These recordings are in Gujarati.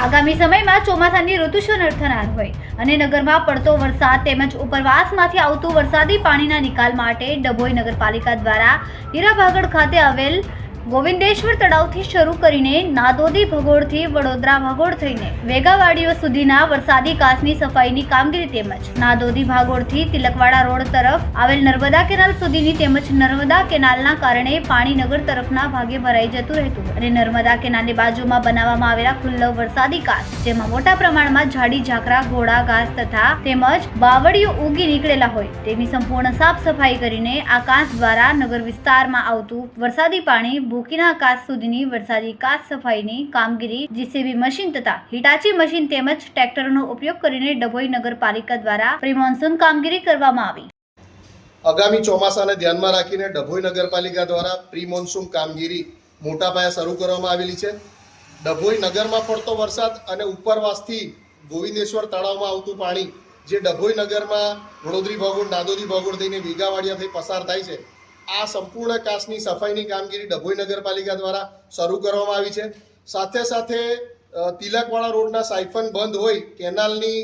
આગામી સમયમાં ચોમાસાની ઋતુ શરૂ થનાર હોય અને નગરમાં પડતો વરસાદ તેમજ ઉપરવાસમાંથી આવતું વરસાદી પાણીના નિકાલ માટે ડભોઈ નગરપાલિકા દ્વારા હીરાભાગળ ખાતે આવેલ ગોવિંદેશ્વર તળાવથી શરૂ કરીને નાદોદી ભગોળથી વડોદરા ભગોળ થઈને વેગાવાડીઓ સુધીના વરસાદી કાચની સફાઈની કામગીરી તેમજ નાદોદી ભાગોળથી તિલકવાડા રોડ તરફ આવેલ નર્મદા કેનાલ સુધીની તેમજ નર્મદા કેનાલના કારણે પાણી નગર તરફના ભાગે ભરાઈ જતું રહેતું અને નર્મદા કેનાલની બાજુમાં બનાવવામાં આવેલા ખુલ્લો વરસાદી કાચ, જેમાં મોટા પ્રમાણમાં ઝાડી, ઝાકરા, ઘોડા, ઘાસ તથા તેમજ બાવળીઓ ઉગી નીકળેલા હોય તેની સંપૂર્ણ સાફ સફાઈ કરીને આ કાચ દ્વારા નગર વિસ્તારમાં આવતું વરસાદી પાણી ભૂકીના કાચ સુધીની વરસાદી કાચ સફાઈની કામગીરી, જીસીબી મશીન તથા હિટાચી મશીન તેમજ ટ્રેક્ટરનો ઉપયોગ કરીને ડભોઈ નગરપાલિકા દ્વારા પ્રી મોન્સૂન કામગીરી કરવામાં આવી. આગામી ચોમાસાને ધ્યાનમાં રાખીને ડભોઈ નગરપાલિકા દ્વારા પ્રી મોન્સૂન કામગીરી મોટા પાયે શરૂ કરવામાં આવેલી છે. ડભોઈ નગરમાં પડતો વરસાદ અને ઉપરવાસથી ગોવિંદેશ્વર તળાવમાં આવતું પાણી, જે ડભોઈ નગરમાં વડોદરી ભાગોળ નાદોદી ભાગોળ થઈને વીઘાવાડિયા થઈ પસાર થાય છે આ સંપૂર્ણ કાચની સફાઈની કામગીરી ડભોઈ નગરપાલિકા દ્વારા શરૂ કરવામાં આવી છે. સાથે સાથે તિલકવાળા રોડના સાયફન બંધ હોય, કેનાલની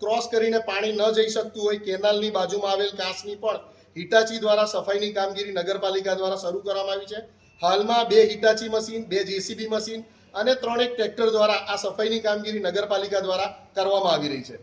ક્રોસ કરીને પાણી ન જઈ શકતું હોય, કેનાલની બાજુમાં આવેલ કાચની પણ હિટાચી દ્વારા સફાઈની કામગીરી નગરપાલિકા દ્વારા શરૂ કરવામાં આવી છે. હાલમાં બે હિટાચી મશીન, બે જેસીબી મશીન અને ત્રણેક ટ્રેક્ટર દ્વારા આ સફાઈની કામગીરી નગરપાલિકા દ્વારા કરવામાં આવી રહી છે.